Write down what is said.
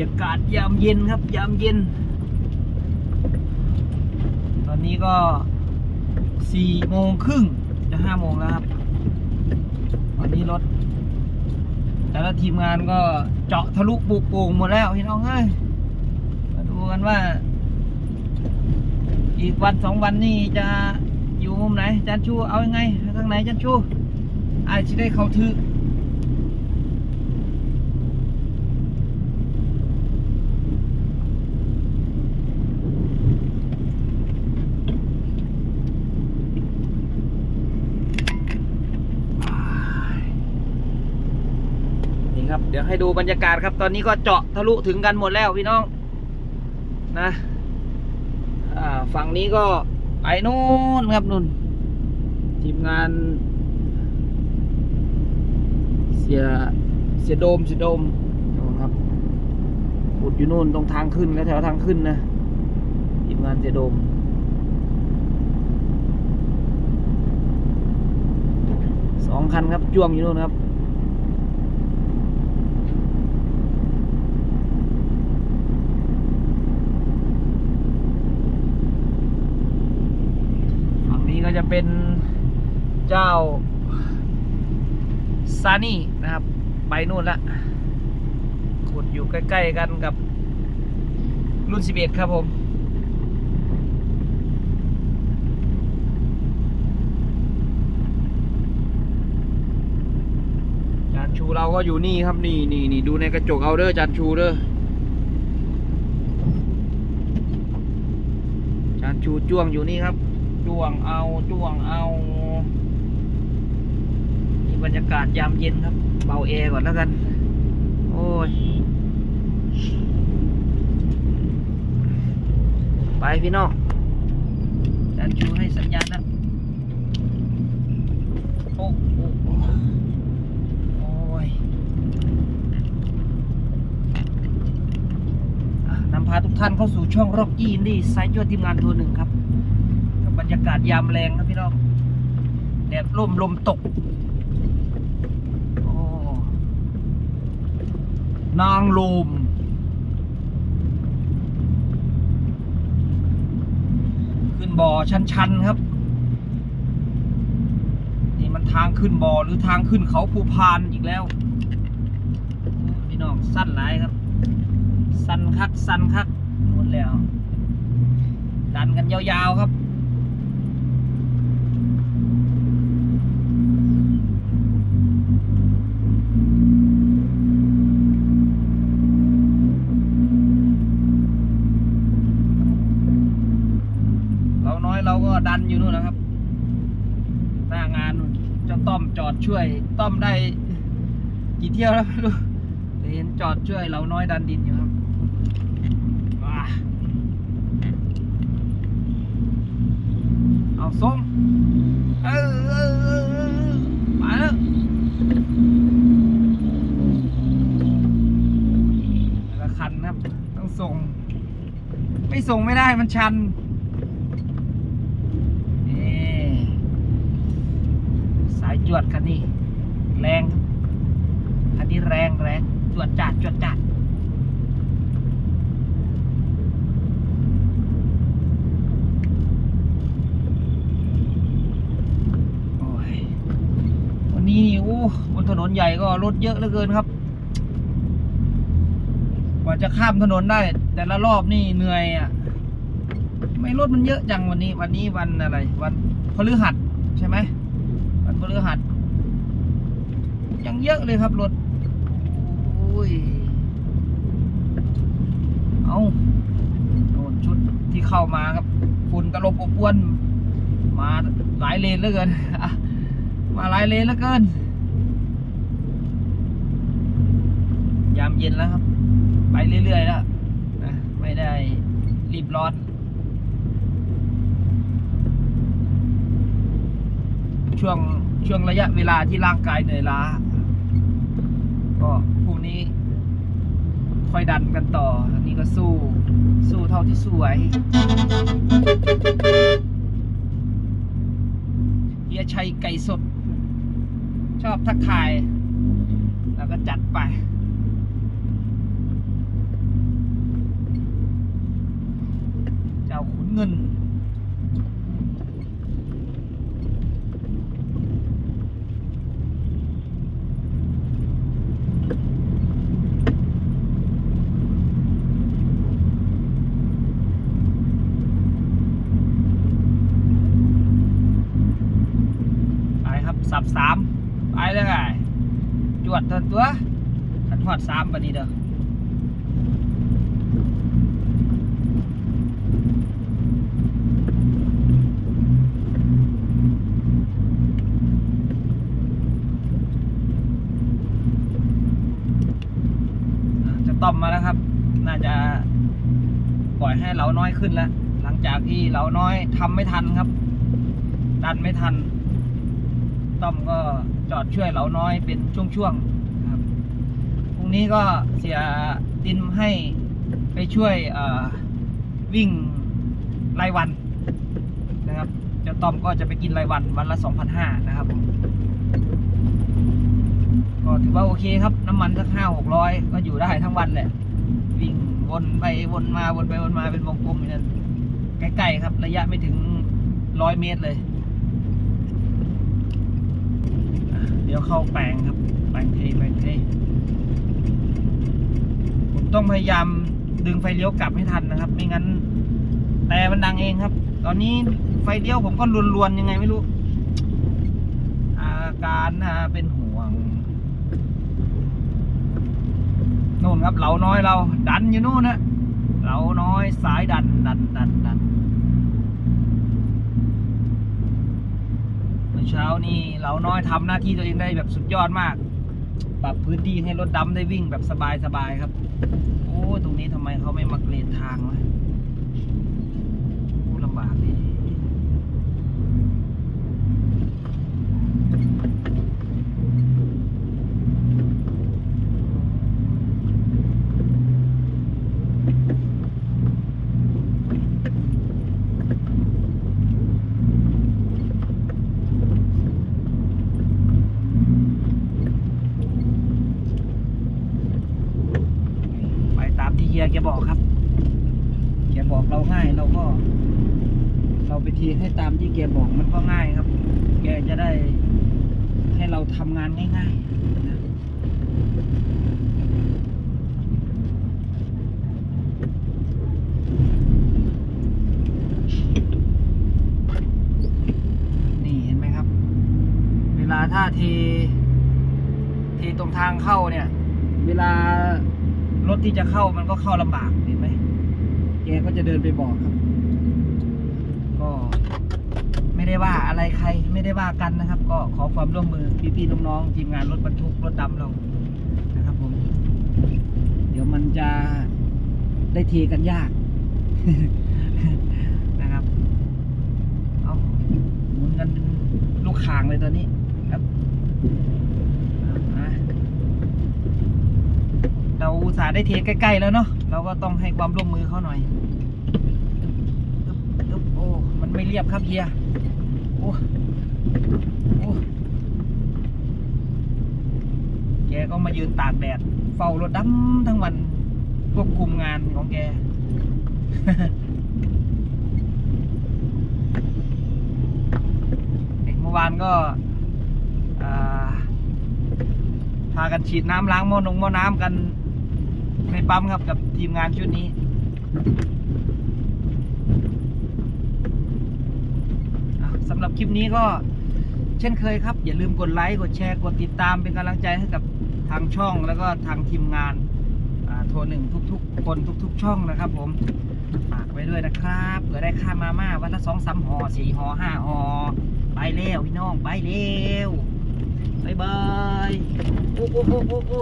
ยากาศยามเย็นครับ ยามเย็น ตอนนี้ก็สี่โมงครึ่งจะห้าโมงแล้วครับตอนนี้รถ แต่ละทีมงานก็เจาะทะลุปลูกโป่งหมดแล้วพี่น้องเอ้ยมาดูกันว่า อีกวันสองวันนี่จะอยู่มุมไหนจันชูเอายังไงทางไหนจันชูอาจจะได้เขาถือ นี่ ครับ เดี๋ยวให้ดูบรรยากาศครับ ตอนนี้ก็เจาะทะลุถึงกันหมดแล้วพี่น้องนะฝั่งนี้ก็ไปนู่นครับนุ่นทีมงาน เสียเสียโดมเสียโดมนะครับขุดอยู่นู่นตรงทางขึ้นแล้วแถวทางขึ้นนะทีมงานเสียโดมสองคันครับจ้วงอยู่นู่นครับ ฝั่งนี้ก็จะเป็นเจ้าซานี่นะครับ ไปนู่นละขุดอยู่ใกล้ ๆ กันกับรุ่น 11 ครับผม จานชูเราก็อยู่นี่ครับนี่นี่นี่ดูในกระจกเอาเด้อจานชูเด้อจานชูจ้วงอยู่นี่ครับ จ้วงเอาจ้วงเอา บรรยากาศยามเย็นครับ เบาแอร์ก่อนแล้วกัน โอ้ย ไปพี่น้องจานชูให้สัญญาณนะโอ้โอ้โอ้ยอนำพาทุกท่านเข้าสู่ช่องร็อกกี้อินดี้ไซต์ยอดทีมงานตัวหนึ่งครับ กับบรรยากาศยามแรงครับพี่น้องแดดร่มลมตก โอ้ นางลมขึ้นบ่อชันๆครับ นี่มันทางขึ้นบ่อหรือทางขึ้นเขาภูพานอีกแล้วพี่น้องสั้นหลายครับ สั้นคักสั้นคักหมดแล้ว ดันกันยาวๆครับ เที่ยวแล้วไม่รู้แต่เห็นจอดช่วยเราน้อยดันดินอยู่ครับเอาส่งเออมาแล้วละคันครับ ต้องส่ง ไม่ส่งไม่ได้มันชันสายจวดคันนี้ แรงคัน นี้แรงแรงจวดจัดจวดจัดโอ้ยวันนี้นี่โอ้บนถนนใหญ่ก็รถเยอะเหลือเกินครับ กว่าจะข้ามถนนได้ แต่ละรอบนี่เหนื่อยอะไม่รถมันเยอะจังวันนี้ วันนี้วันอะไร วันพฤหัสใช่ไหมวันพฤหัสยังเยอะเลยครับรถ ยเอาโน่นชุดที่เข้ามาครับฝุ่นตลบอบอวน มาหลายเลนเหลือเกิน มาหลายเลนเหลือเกิน ยามเย็นแล้วครับ ไปเรื่อยๆแล้วนะไม่ได้รีบร้อนช่วงช่วงระยะเวลาที่ร่างกายเหนื่อยล้า คอยดันกันต่อนี่ก็สู้ สู้เท่าที่สู้ไหวเฮียชัยไก่สด ชอบทักทาย แล้วก็จัดไปเจ้าขุนเงิน สับสามไปเลยไงจวดตัวตัวขันทอดสามปะนี้เด้ออ่าจะต้อมมาแล้วครับ น่าจะปล่อยให้เราน้อยขึ้นแล้ว หลังจากที่เราน้อยทำไม่ทันครับ ดันไม่ทัน ต้อมก็จอดช่วยเหลาน้อยเป็นช่วงๆครับพรุ่งนี้ก็เสียดินให้ไปช่วยวิ่งรายวันนะครับเจ้าต้อมก็จะไปกินรายวันวันละ 2,500นะครับผมก็ถือว่าโอเคครับ น้ำมันสักห้าหกร้อยก็อยู่ได้ทั้งวันแหละวิ่งวนไปวนมาวนไปวนมาเป็นวงกลมอย่างนั้นใกล้ๆครับ ระยะไม่ถึงร้อยเมตรเลย เดี๋ยวเข้าแปลงครับ แปลงเทแปลงเทผมต้องพยายามดึงไฟเลี้ยวกลับให้ทันนะครับ ไม่งั้น แต่มันดังเองครับ ตอนนี้ไฟเลี้ยวผมก็ลวนๆยังไงไม่รู้ อาการน่าเป็นห่วงนู่นครับเหลาน้อยเรา ดันอยู่นู่นนะเหลาน้อยสายดันดันดันดัน เช้านี่เราน้อยทำหน้าที่ตัวเองได้แบบสุดยอดมาก ปรับพื้นที่ให้รถดำได้วิ่งแบบสบายๆครับ โอ้ตรงนี้ทำไมเขาไม่มาเกรดทางวะโอ้ลำบากดิไปตามที่เฮียแกบอกครับแกบอกเราง่ายเราก็ เราไปทีให้ตามที่แกบอกมันก็ง่ายครับ แกจะได้ให้เราทำงานง่ายๆนะนี่เห็นไหมครับ เวลาถ้าทเทตรงทางเข้าเนี่ย เวลา รถที่จะเข้ามันก็เข้าลำบากเห็นไหมแกก็จะเดินไปบอกครับ ก็ไม่ได้ว่าอะไรใครไม่ได้ว่ากันนะครับ ก็ขอความร่วมมือพี่ๆน้องๆทีมงานรถบรรทุกรถดำเรานะครับผม เดี๋ยวมันจะได้เทกันยากนะครับ เอาหมุนกันเป็นลูกคางเลยตอนนี้ครับอะ เราอุตส่าห์ได้เทใกล้ๆแล้วเนาะเราก็ต้องให้ความร่วมมือเขาหน่อยอึ๊บอึ๊บโอ้มันไม่เรียบครับเฮียโอ้โอ้แกก็มายืนตากแดด เฝ้ารถดำทั้งวันควบคุมงานของแกเมื่อวานก็พากันฉีดน้ำล้างหม้อนงหม้อน้ำกัน ในปั๊มครับกับทีมงานชุดนี้สำหรับคลิปนี้ก็เช่นเคยครับ อย่าลืมกดไลค์กดแชร์กดติดตามเป็นกำลังใจให้กับทางช่องแล้วก็ทางทีมงานอ่าโทรหนึ่งทุกๆ คนทุก ๆ ช่องนะครับ ผมฝากไว้ด้วยนะครับเผื่อได้ค่ามาม่าวันละสองสามห่อสี่ห่อห้าห่อไปเร็วพี่น้องไปเร็วบายบายโอ้โอ้โอ้โอ้โอ้